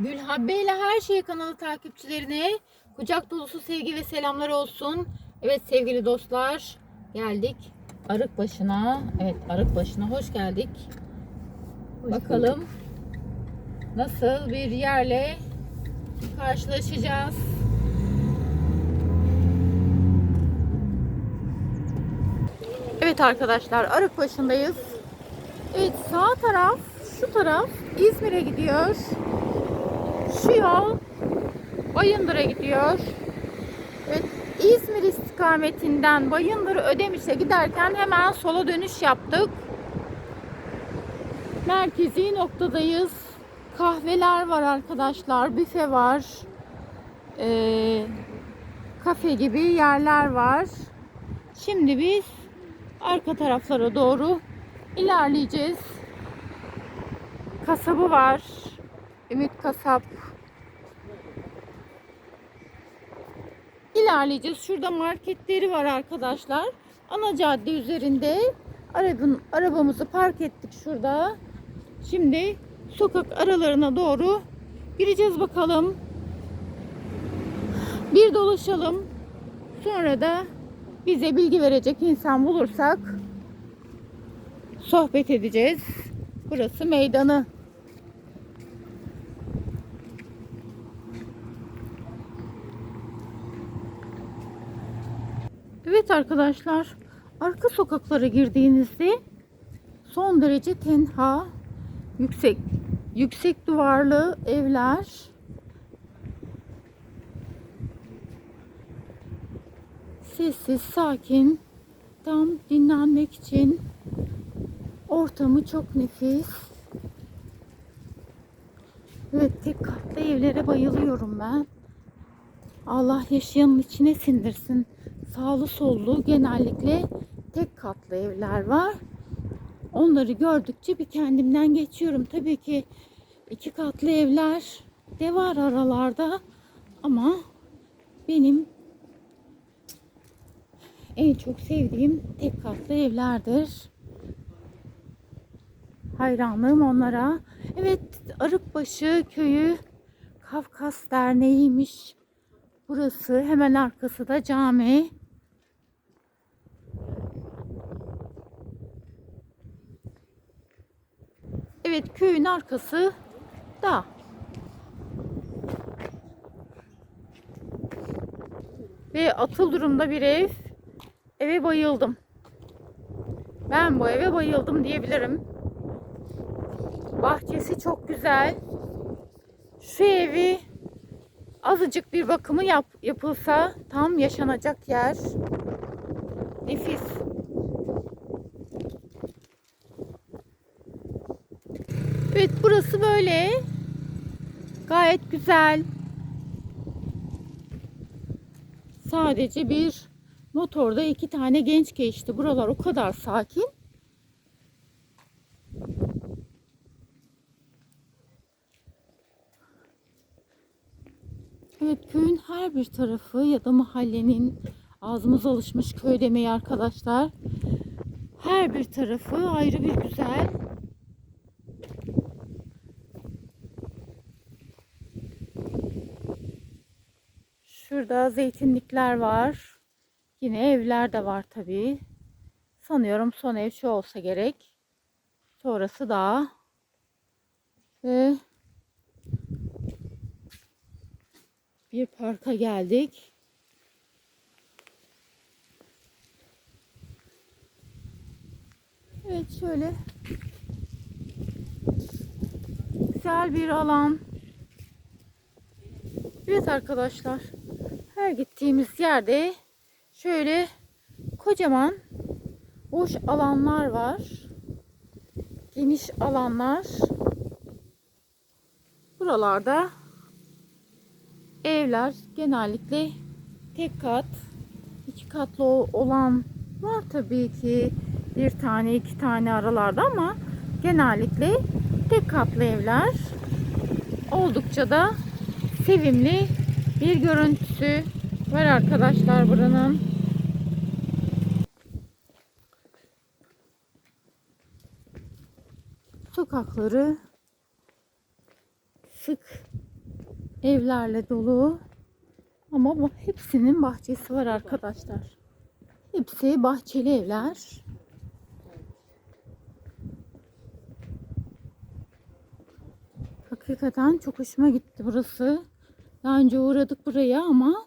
Gülhabbe ile Her Şey kanalı takipçilerine kucak dolusu sevgi ve selamlar olsun. Evet sevgili dostlar geldik arık başına. Evet arık başına hoş geldik. Bakalım nasıl bir yerle karşılaşacağız. Evet arkadaşlar arık başındayız. Evet sağ taraf şu taraf İzmir'e gidiyor. Yol Bayındır'a gidiyor. İzmir istikametinden Bayındır Ödemiş'e giderken hemen sola dönüş yaptık. Merkezi noktadayız. Kahveler var arkadaşlar. Büfe var. Ee, kafe gibi yerler var. Şimdi biz arka taraflara doğru ilerleyeceğiz. Kasabı var. Ümit Kasap. İlerleyeceğiz. Şurada marketleri var arkadaşlar. Ana cadde üzerinde arabın, arabamızı park ettik şurada. Şimdi sokak aralarına doğru gireceğiz bakalım. Bir dolaşalım. Sonra da bize bilgi verecek insan bulursak sohbet edeceğiz. Burası meydanı. Evet arkadaşlar, arka sokaklara girdiğinizde son derece tenha, yüksek yüksek duvarlı evler. Sessiz, sakin, tam dinlenmek için ortamı çok nefis. Evet, tek katlı evlere bayılıyorum ben. Allah yaşayanın içine sindirsin. Sağlı sollu genellikle tek katlı evler var. Onları gördükçe bir kendimden geçiyorum. Tabii ki iki katlı evler de var aralarda ama benim en çok sevdiğim tek katlı evlerdir. Hayranlığım onlara. Evet Arıkbaşı köyü Kafkas Derneği'ymiş. Burası hemen arkası da cami. Evet köyün arkası da. Ve atıl durumda bir ev. Eve bayıldım. Ben bu eve bayıldım diyebilirim. Bahçesi çok güzel. Şu evi azıcık bir bakımı yap, yapılsa tam yaşanacak yer. Nefis. Evet burası böyle. Gayet güzel. Sadece bir motorda iki tane genç geçti. Buralar o kadar sakin. Evet köyün her bir tarafı ya da mahallenin ağzımız alışmış köy demeyi arkadaşlar. Her bir tarafı ayrı bir güzel. Şurada zeytinlikler var. Yine evler de var tabii. Sanıyorum son ev şu olsa gerek. Sonrası da ve bir parka geldik. Evet şöyle güzel bir alan. Evet arkadaşlar her gittiğimiz yerde şöyle kocaman boş alanlar var. Geniş alanlar. Buralarda evler genellikle tek kat, iki katlı olan var tabii ki bir tane iki tane aralarda ama genellikle tek katlı evler oldukça da sevimli bir görüntüsü var arkadaşlar buranın. Sokakları sık evlerle dolu. Ama hepsinin bahçesi var arkadaşlar. Hepsi bahçeli evler. Hakikaten çok hoşuma gitti burası. Daha önce uğradık buraya ama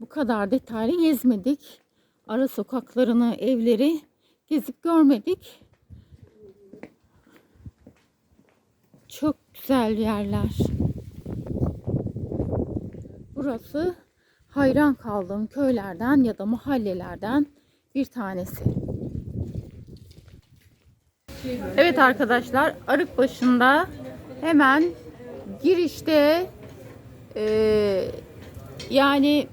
bu kadar detaylı gezmedik. Ara sokaklarını, evleri gezip görmedik. Çok güzel yerler. Burası hayran kaldığım köylerden ya da mahallelerden bir tanesi. Evet arkadaşlar arık başında hemen girişte eee, yani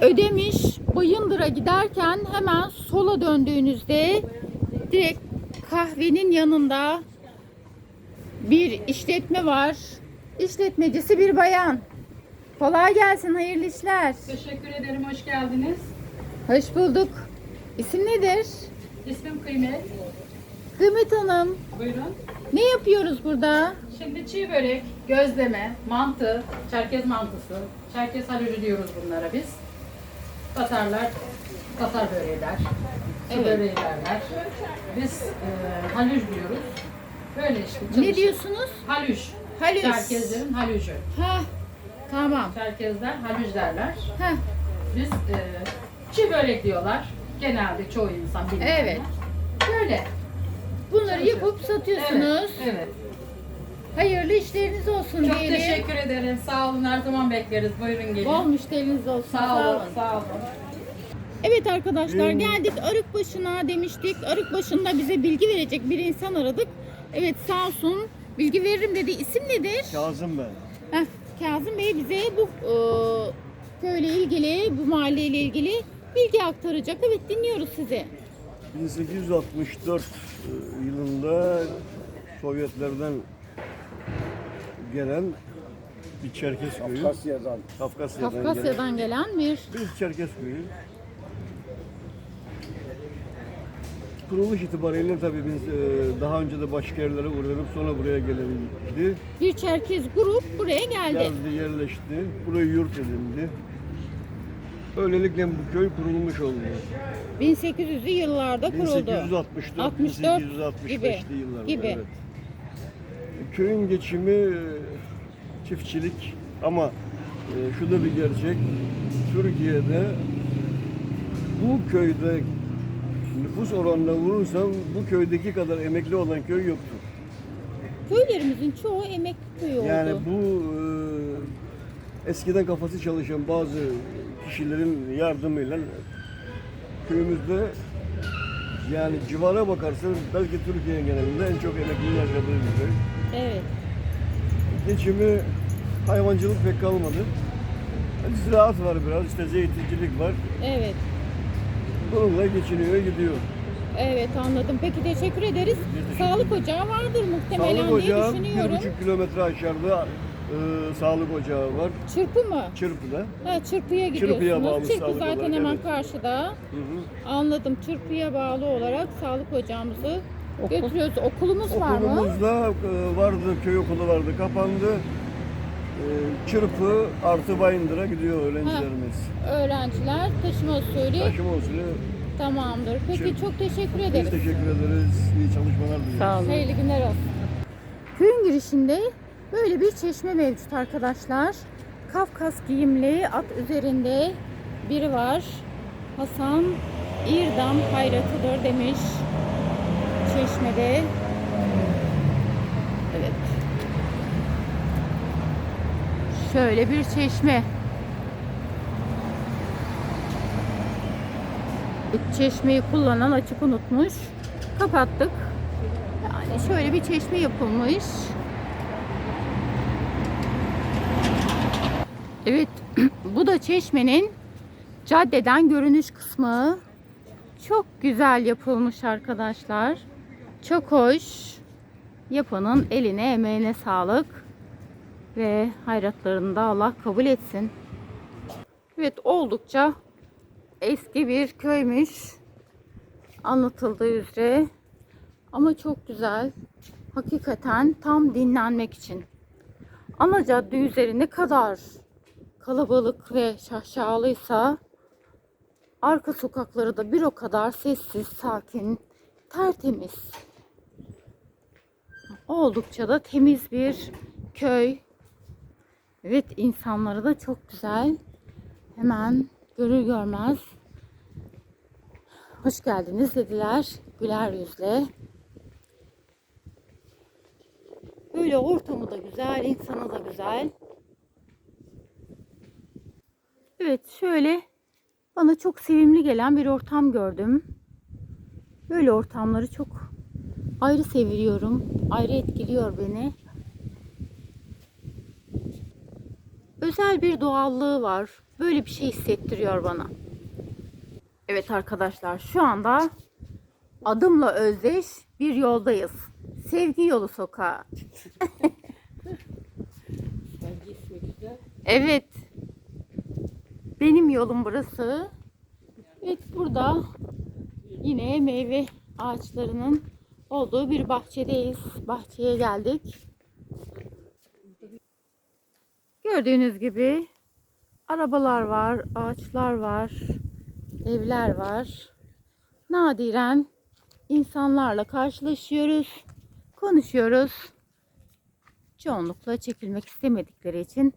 Ödemiş Bayındır'a giderken hemen sola döndüğünüzde direkt kahvenin yanında bir işletme var. İşletmecisi bir bayan. Kolay gelsin, hayırlı işler. Teşekkür ederim, hoş geldiniz. Hoş bulduk. İsim nedir? İsmim Kıymet. Kıymet Hanım. Buyurun. Ne yapıyoruz burada? Şimdi çiğ börek, gözleme, mantı, çerkez mantısı, çerkez halülü diyoruz bunlara biz. Tatarlar, Tatar böreği der, Evet. böreği derler. Biz e, halüj diyoruz. Böyle işte. Ne çalışıyoruz. diyorsunuz? Halüj. Halüj. Çerkezlerin halüjü. Ha, tamam. Çerkezler halüj derler. Ha, Biz e, çiğ börek diyorlar. Genelde çoğu insan bilir. Evet. Böyle. bunları yapıp satıyorsunuz. Evet. evet. Hayırlı işleriniz olsun Çok diyelim. teşekkür ederim. Sağ olun. Her zaman bekleriz. Buyurun gelin. Bol müşteriniz olsun. Sağ olun. Sağ olun. Evet arkadaşlar geldik arık başına demiştik. Arık başında bize bilgi verecek bir insan aradık. Evet sağ olsun bilgi veririm dedi. İsim nedir? Kazım ben. Heh, Kazım Bey bize bu e, köyle ilgili, bu mahalleyle ilgili bilgi aktaracak. Evet dinliyoruz sizi. 1864 e, yılında Sovyetlerden gelen bir Çerkes köyü. Kafkasya'dan. Kafkasya'dan, gelen Kafkasya'dan gelen bir bir Çerkes köyü. Kuruluş itibariyle tabii biz e, daha önce de başka yerlere uğranıp sonra buraya gelebildi. bir Çerkez grup buraya geldi. Geldi, yerleşti. Burayı yurt edindi. Böylelikle bu köy kurulmuş oldu. 1800'lü yıllarda kuruldu. 1864, 64 1865'li gibi, yıllarda. gibi. Evet. Köyün geçimi e, çiftçilik ama e, şu da bir gerçek. Türkiye'de bu köyde nüfus oranına vurursam bu köydeki kadar emekli olan köy yoktur. Köylerimizin çoğu emekli köy oldu. Yani bu e, eskiden kafası çalışan bazı kişilerin yardımıyla köyümüzde yani civara bakarsanız belki Türkiye genelinde en çok emeklinin yaşadığı bir köy. Evet. Geçimi hayvancılık pek kalmadı. Yani ziraat var biraz, işte zeytincilik var. Evet. Bununla geçiniyor, gidiyor. Evet anladım. Peki teşekkür ederiz. Sağlık ocağı vardır muhtemelen Sağlık diye ocağı bir düşünüyorum. buçuk kilometre aşağıda e, sağlık ocağı var. Çırpı mı? Çırpıda. Ha, çırpıya gidiyorsunuz. Çırpıya bağlı Çırpı sağlık zaten olarak, hemen evet. karşıda. Hı hı. Anladım. Çırpıya bağlı olarak sağlık ocağımızı götürüyoruz. Okulumuz var mı? Okulumuzda e, vardı, köy okulu vardı, kapandı. E, Çırpı artı Bayındır'a gidiyor öğrencilerimiz. Öğrenciler taşıma usulü Taşıma usulü. tamamdır. Peki Çırpı. çok teşekkür Biz ederiz. teşekkür ederiz. İyi çalışmalar diliyoruz. Hayırlı günler olsun. Köyün girişinde böyle bir çeşme mevcut arkadaşlar. Kafkas giyimli at üzerinde biri var. Hasan İrdam hayratıdır demiş çeşmede. Evet. Şöyle bir çeşme. Çeşmeyi kullanan açık unutmuş. Kapattık. Yani şöyle bir çeşme yapılmış. Evet, bu da çeşmenin caddeden görünüş kısmı. Çok güzel yapılmış arkadaşlar. Çok hoş. Yapanın eline emeğine sağlık. Ve hayratlarını da Allah kabul etsin. Evet oldukça eski bir köymüş. Anlatıldığı üzere. Ama çok güzel. Hakikaten tam dinlenmek için. ana cadde üzeri ne kadar kalabalık ve şaşalıysa arka sokakları da bir o kadar sessiz, sakin, tertemiz. Oldukça da temiz bir köy. Evet insanları da çok güzel. Hemen görür görmez hoş geldiniz dediler güler yüzle. Böyle ortamı da güzel, insanı da güzel. Evet şöyle bana çok sevimli gelen bir ortam gördüm. Böyle ortamları çok ayrı seviyorum. Ayrı etkiliyor beni. Özel bir doğallığı var. Böyle bir şey hissettiriyor bana. Evet arkadaşlar şu anda adımla özdeş bir yoldayız. Sevgi yolu sokağı. Evet. Benim yolum burası. Evet burada yine meyve ağaçlarının olduğu bir bahçedeyiz. Bahçeye geldik. Gördüğünüz gibi arabalar var, ağaçlar var, evler var. Nadiren insanlarla karşılaşıyoruz, konuşuyoruz. Çoğunlukla çekilmek istemedikleri için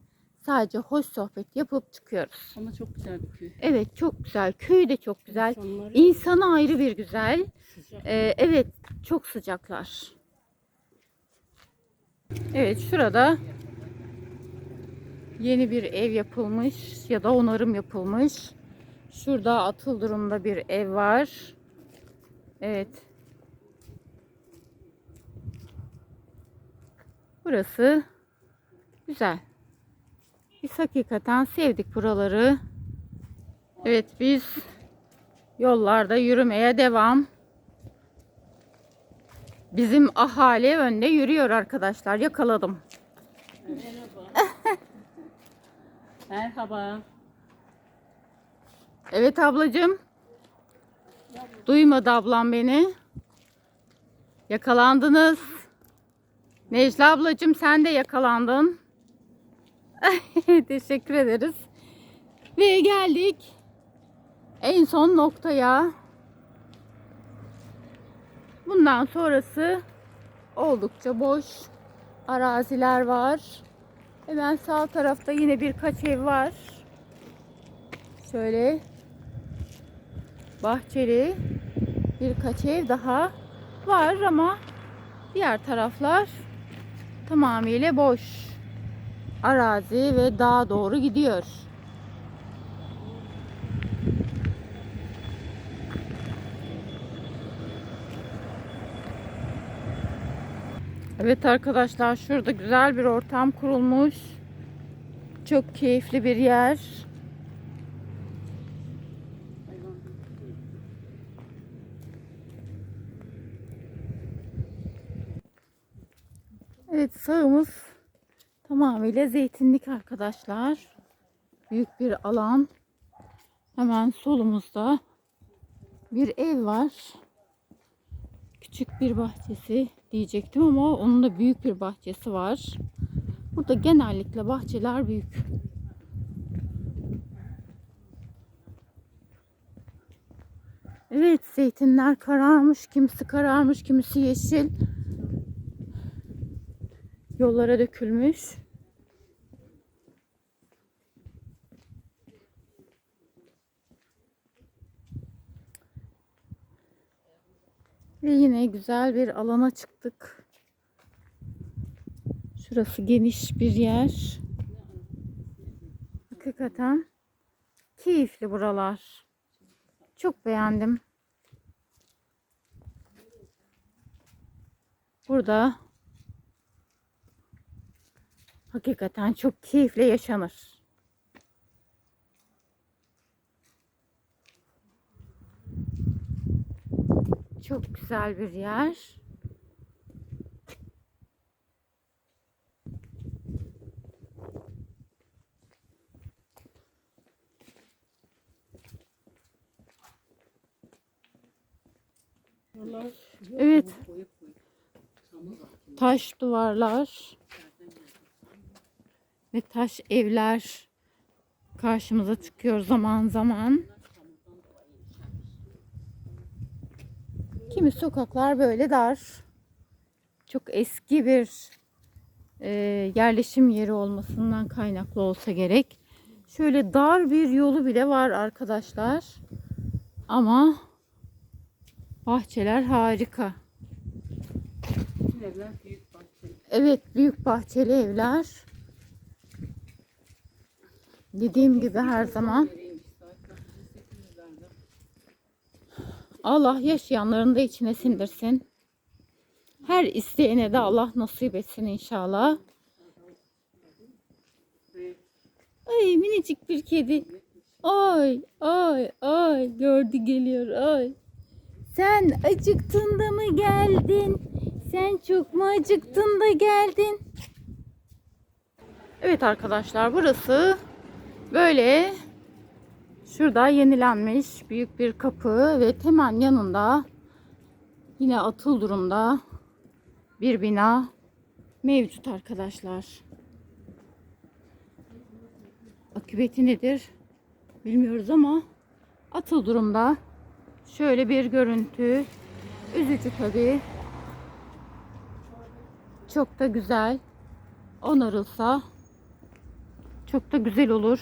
sadece hoş sohbet yapıp çıkıyoruz. Ama çok güzel bir köy. Evet çok güzel. Köy de çok güzel. İnsanları İnsanı ayrı bir güzel. sıcak. Ee, evet çok sıcaklar. Evet şurada yeni bir ev yapılmış ya da onarım yapılmış. Şurada atıl durumda bir ev var. Evet. Burası güzel. Biz hakikaten sevdik buraları. Evet biz yollarda yürümeye devam. Bizim ahali önde yürüyor arkadaşlar. Yakaladım. Merhaba. Merhaba. Evet ablacığım. Duymadı ablam beni. Yakalandınız. Necla ablacığım sen de yakalandın. Teşekkür ederiz. Ve geldik en son noktaya. Bundan sonrası oldukça boş araziler var. Hemen sağ tarafta yine birkaç ev var. Şöyle bahçeli birkaç ev daha var ama diğer taraflar tamamıyla boş arazi ve dağa doğru gidiyor. Evet arkadaşlar şurada güzel bir ortam kurulmuş. Çok keyifli bir yer. Evet sağımız tamamıyla zeytinlik arkadaşlar. Büyük bir alan. Hemen solumuzda bir ev var. Küçük bir bahçesi diyecektim ama onun da büyük bir bahçesi var. Burada genellikle bahçeler büyük. Evet zeytinler kararmış, kimisi kararmış, kimisi yeşil. Yollara dökülmüş. Ve yine güzel bir alana çıktık. Şurası geniş bir yer. Hakikaten keyifli buralar. Çok beğendim. Burada hakikaten çok keyifle yaşanır. Çok güzel bir yer. Evet. Taş duvarlar. Ve taş evler karşımıza çıkıyor zaman zaman. Kimi sokaklar böyle dar. Çok eski bir e, yerleşim yeri olmasından kaynaklı olsa gerek. Şöyle dar bir yolu bile var arkadaşlar. Ama bahçeler harika. Evler büyük bahçeli. Evet, büyük bahçeli evler. Dediğim gibi her zaman Vereyim saatler 800'lerde. Allah yaşayanların da içine sindirsin. Her isteyene de Allah nasip etsin inşallah. Ay minicik bir kedi. Ay ay ay gördü geliyor ay. Sen acıktın da mı geldin? Sen çok mu acıktın da geldin? Evet arkadaşlar burası böyle Şurada yenilenmiş büyük bir kapı ve hemen yanında yine atıl durumda bir bina mevcut arkadaşlar. Akıbeti nedir bilmiyoruz ama atıl durumda. Şöyle bir görüntü. Üzücü tabii. Çok da güzel. Onarılsa çok da güzel olur.